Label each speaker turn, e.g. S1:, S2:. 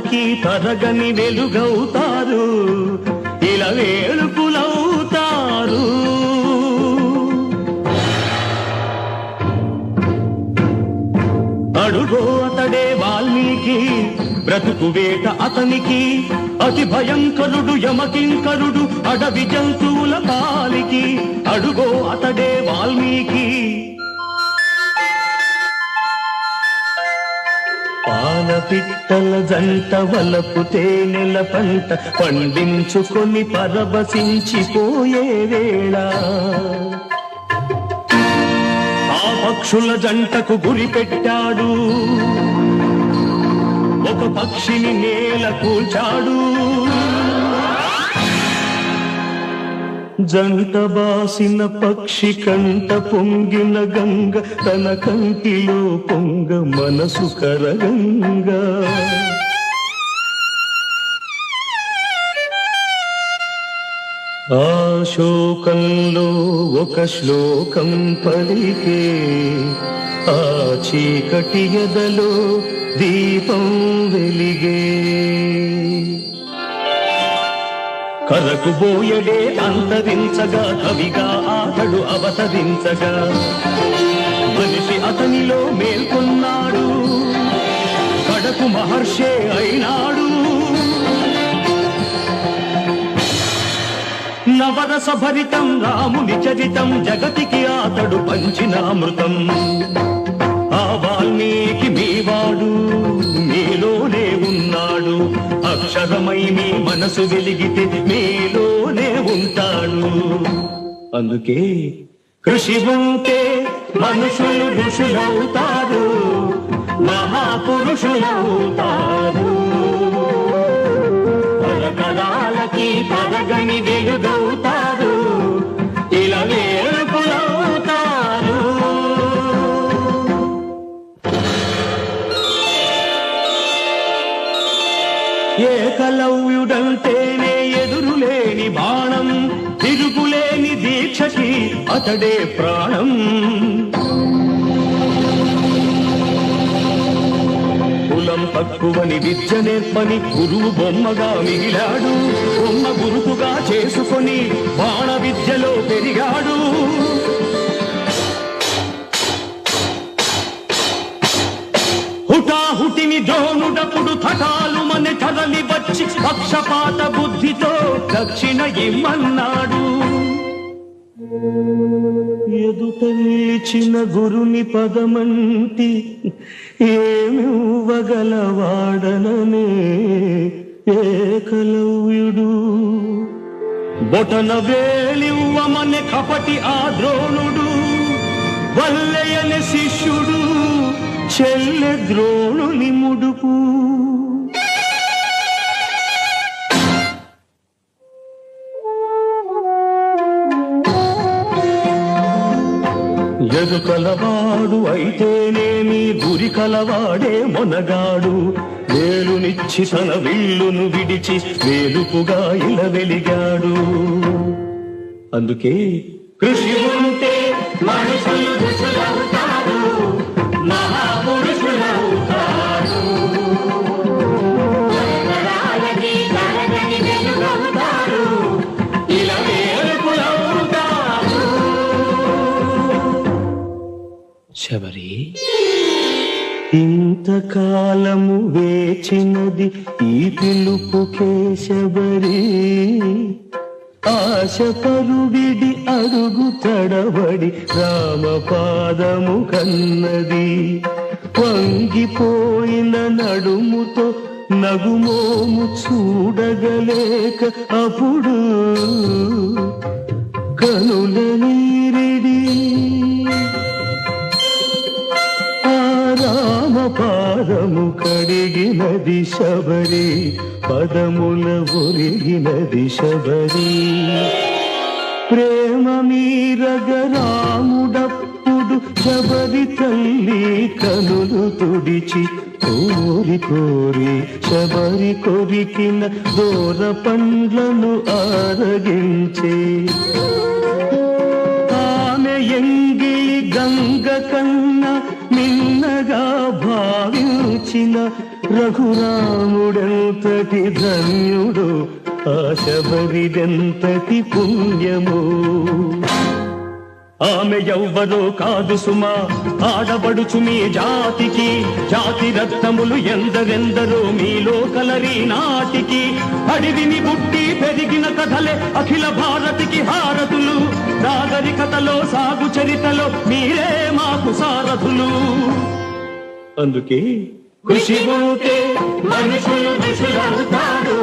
S1: అలకి తరగని వెలుగవుతారు. ఇలా వేడుకులవుతారు. అడుగో అతడే వాల్మీకి బ్రతుకు వేట అతనికి అతి భయంకరుడు యమకింకరుడు అడవి జంతువుల పాలికి అడుగో అతడే వాల్మీకి పాల పిట్టల జంట వలపు తేనెల పంట పండించుకొని పరవశించిపోయే వేళ. ఆ పక్షుల జంటకు గురి పెట్టాడు. ఒక పక్షిని నేల కూల్చాడు. జంట బాసిన పక్షి కంట పొంగిన గంగ తన కంటిలో పొంగ మనసు కరగంగా. ఆ శోకంలో ఒక శ్లోకం పలికే ఆ చీకటి ఎదలో దీపం వెలిగే. కరకు బోయడే అంతరించగా కవిగా ఆతడు అవతరించగా. మనిషి అతనిలో మేల్కొన్నాడు కడకు మహర్షే అయినాడు. నవరస భరితం రాముని చరితం జగతికి ఆతడు పంచిన ఔషధమై మీ మనసు వెలిగితే మీలోనే ఉంటాడు. అందుకే కృషి ఉంటే మనుషులు ఋషులవుతారు మహాపురుషులవుతారు. తరతరాలకి పదగని వెలుగవుతారు. ఏకలవ్యుడంటేనే ఎదురులేని బాణం తిరుగులేని దీక్షకి అతడే ప్రాణం. కులం తక్కువని విద్య నేర్పని గురువు బొమ్మగా మిగిలాడు బొమ్మ గురుతుగా చేసుకొని బాణ విద్యలో పెరిగాడు. హుటాహుటిని ద్రోణుడప్పుడు తటాలు మన వచ్చి పక్షపాత బుద్ధితో దక్షిణ ఇమ్మన్నాడు. ఎదుట నిలిచిన గురుని పదమంటి ఏమివ్వగలవాడననే ఏకలవ్యుడు. బొటన వేలివ్వమనే కపటి ఆ ద్రోణుడు వల్లయని శిష్యుడు చెల్లె ద్రో ఎదు కలవాడు అయితేనేమి గురి కలవాడే మొనగాడు. వేలునిచ్చి తన విల్లును విడిచి వేలుపుగా ఇలా వెలిగాడు. అందుకే కృషి ఉంటే మనుషులు శబరి. ఇంతకాలము వేచినది ఈ పిలుపుకే శబరి ఆశ పరువిడి అడుగు తడబడి రామపాదము కన్నది. వంగిపోయిన నడుముతో నగుమోము చూడగలేక అప్పుడు కనుల నీరిడి ఒరిగినది శబరి పదముల ఒరిగినది శబరి. ప్రేమ మీరగరాముడప్పుడు శబరి తల్లి కనులు తుడిచి కోరి కోరి శబరి కొరికిన దూర పండ్లను ఆరగించే. ఆమె ఎంగి గంగ కన్న మిన్నగా భావించిన రఘురాముడంతటి ధన్యుడు? ఆశబరిదంతటి పుణ్యము? ఆమె ఎవ్వరో కాదు సుమా ఆడబడుచు మీ జాతికి. జాతి రత్నములు ఎందరెందరో మీలో కలరి నాటికి. అడివిని పుట్టి పెరిగిన కథలే అఖిల భారతికి హారతులు. నాగరికతలో సాగు చరితలో మీరే మాకు సారథులు. అందుకే కృషి ఉంటే మనుషులు ఋషులవుతారు